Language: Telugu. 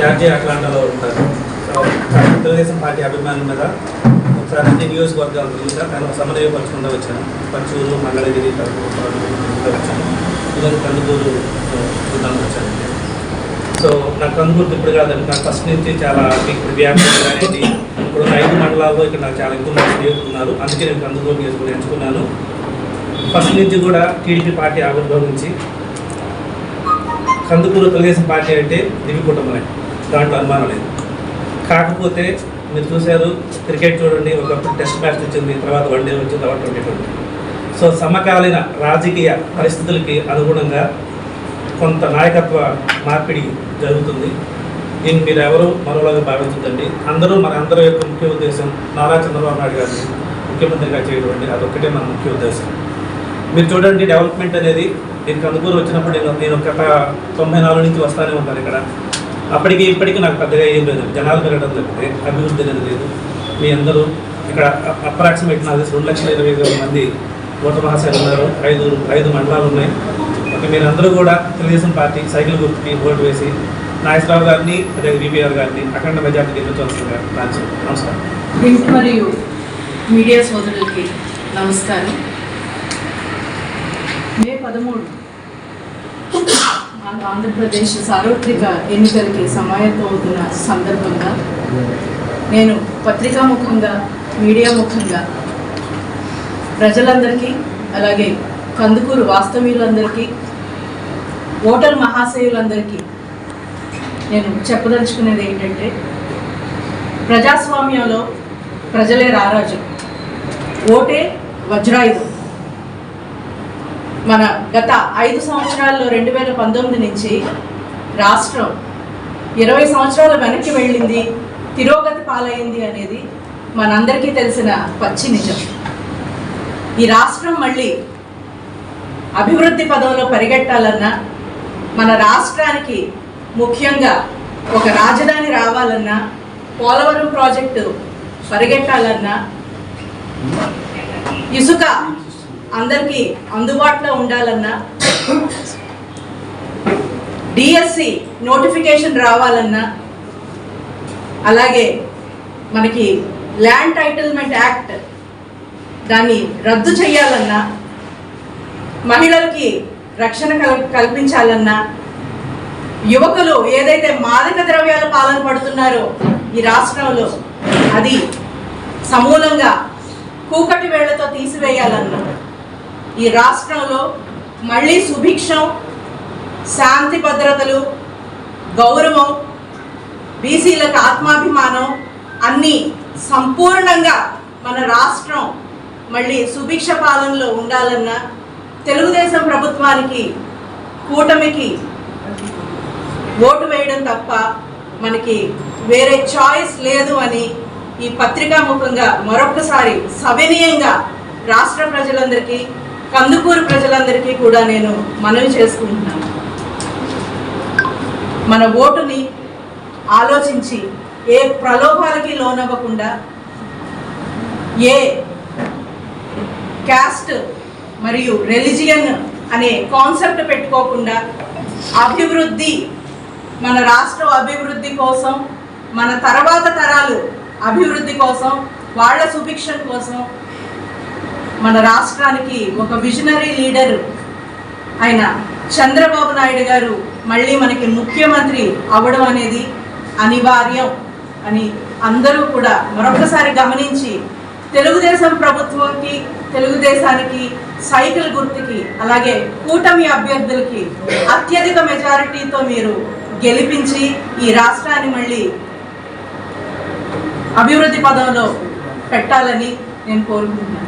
జార్జియా అట్లాంటాలో ఉంటారు. సో తెలుగుదేశం పార్టీ అభిమానుల మీద ఒకసారి అన్ని నియోజకవర్గాల తిరుగుతా నేను సమన్వయపరచుకుంటూ వచ్చాను. పచ్చూరు మంగళగిరి వచ్చాను. ఈరోజు కందుకూరు చూద్దామని వచ్చాను. సో నాకు కందుకూరు ఇప్పుడు కాదండి నాకు ఫస్ట్ నుంచి చాలా ఇప్పుడు వ్యాపారం అనేది ఇప్పుడు ఐదు మండలాల్లో ఇక్కడ నాకు చాలా ఎక్కువ మంది స్నేహితులు అందుకే నేను కందుకూరు నియోజకవర్గం ఎంచుకున్నాను. ఫస్ట్ నుంచి కూడా టీడీపీ పార్టీ ఆవిర్భవించి కందుకూరు తెలుగుదేశం పార్టీ అంటే దివి కుటుంబమే. దాంట్లో అనుమానం లేదు. కాకపోతే మీరు చూశారు క్రికెట్ చూడండి ఒకప్పుడు టెస్ట్ మ్యాచ్ వచ్చింది తర్వాత వన్ డే వచ్చింది తర్వాత ట్వంటీ ట్వంటీ. సో సమకాలీన రాజకీయ పరిస్థితులకి అనుగుణంగా కొంత నాయకత్వ మార్పిడి జరుగుతుంది. దీన్ని మీరు ఎవరు మరోలాగా భావించదండి అందరూ మన అందరి యొక్క ముఖ్య ఉద్దేశం నారా చంద్రబాబు నాయుడు గారిని ముఖ్యమంత్రిగా చేయడం అండి. అదొక్కటే మన ముఖ్య ఉద్దేశం. మీరు చూడండి డెవలప్మెంట్ అనేది. నేను కందుకూరు వచ్చినప్పుడు నేను నేను గత తొంభై నాలుగు నుంచి వస్తానే ఉంటాను ఇక్కడ. అప్పటికి ఇప్పటికీ నాకు పెద్దగా ఏం లేదు. జనాలు పెరగడం తప్పితే అభివృద్ధి అనేది లేదు. మీ అందరూ ఇక్కడ అప్రాక్సిమేట్ నాకు రెండు లక్షల ఇరవై ఐదు వేల మంది ఓటర్ మహాశయులు ఉన్నారు. ఐదు ఐదు మండలాలు ఉన్నాయి. ఓకే మీరందరూ కూడా తెలుగుదేశం పార్టీ సైకిల్ గుర్తుకి ఓటు వేసి నాగేశ్వరరావు గారిని అదే విపిఆర్ గారిని అఖండ మెజార్టీ గెలిపించవలసిందిగా నమస్కారం. మరియు మీడియా సోదరులకి నమస్కారం. పదమూడు. మన ఆంధ్రప్రదేశ్ సార్వత్రిక ఎన్నికలకి సమాయత్తమవుతున్న సందర్భంగా నేను పత్రికాముఖంగా మీడియా ముఖంగా ప్రజలందరికీ అలాగే కందుకూరు వాస్తవ్యులందరికీ ఓటర్ మహాశయులందరికీ నేను చెప్పదలుచుకునేది ఏంటంటే ప్రజాస్వామ్యంలో ప్రజలే రారాజు. ఓటే వజ్రాయుధం. మన గత ఐదు సంవత్సరాల్లో రెండు వేల పంతొమ్మిది నుంచి రాష్ట్రం ఇరవై సంవత్సరాల వెనక్కి వెళ్ళింది తిరోగతి పాలైంది అనేది మనందరికీ తెలిసిన పచ్చి నిజం. ఈ రాష్ట్రం మళ్ళీ అభివృద్ధి పదంలో పరిగెట్టాలన్నా మన రాష్ట్రానికి ముఖ్యంగా ఒక రాజధాని రావాలన్నా పోలవరం ప్రాజెక్టు పరిగెట్టాలన్నా ఇసుక అందరికీ అందుబాటులో ఉండాలన్నా డిఎస్సి నోటిఫికేషన్ రావాలన్నా అలాగే మనకి ల్యాండ్ టైటిల్మెంట్ యాక్ట్ దాన్ని రద్దు చేయాలన్నా మహిళలకి రక్షణ కల్ కల్పించాలన్నా యువకులు ఏదైతే మాదక ద్రవ్యాల పాలన పడుతున్నారో ఈ రాష్ట్రంలో అది సమూలంగా కూకటి వేళ్ళతో తీసివేయాలన్నా ఈ రాష్ట్రంలో మళ్ళీ సుభిక్షం శాంతి భద్రతలు గౌరవం బీసీలకు ఆత్మాభిమానం అన్నీ సంపూర్ణంగా మన రాష్ట్రం మళ్ళీ సుభిక్ష పాలనలో ఉండాలన్నా తెలుగుదేశం ప్రభుత్వానికి కూటమికి ఓటు వేయడం తప్ప మనకి వేరే చాయిస్ లేదు అని ఈ పత్రికా ముఖంగా మరొకసారి సవినీయంగా రాష్ట్ర ప్రజలందరికీ కందుకూరు ప్రజలందరికీ కూడా నేను మనవి చేసుకుంటున్నాను. మన ఓటుని ఆలోచించి ఏ ప్రలోభాలకి లోనవ్వకుండా ఏ క్యాస్ట్ మరియు రెలిజియన్ అనే కాన్సెప్ట్ పెట్టుకోకుండా అభివృద్ధి మన రాష్ట్ర అభివృద్ధి కోసం మన తర్వాత తరాలు అభివృద్ధి కోసం వాళ్ళ సుభిక్షం కోసం మన రాష్ట్రానికి ఒక విజనరీ లీడర్ అయిన చంద్రబాబు నాయుడు గారు మళ్ళీ మనకి ముఖ్యమంత్రి అవ్వడం అనేది అనివార్యం అని అందరూ కూడా మరొకసారి గమనించి తెలుగుదేశం ప్రభుత్వంకి తెలుగుదేశానికి సైకిల్ గుర్తుకి అలాగే కూటమి అభ్యర్థులకి అత్యధిక మెజారిటీతో మీరు గెలిపించి ఈ రాష్ట్రాన్ని మళ్ళీ అభివృద్ధి పదంలో పెట్టాలని నేను కోరుకుంటున్నాను.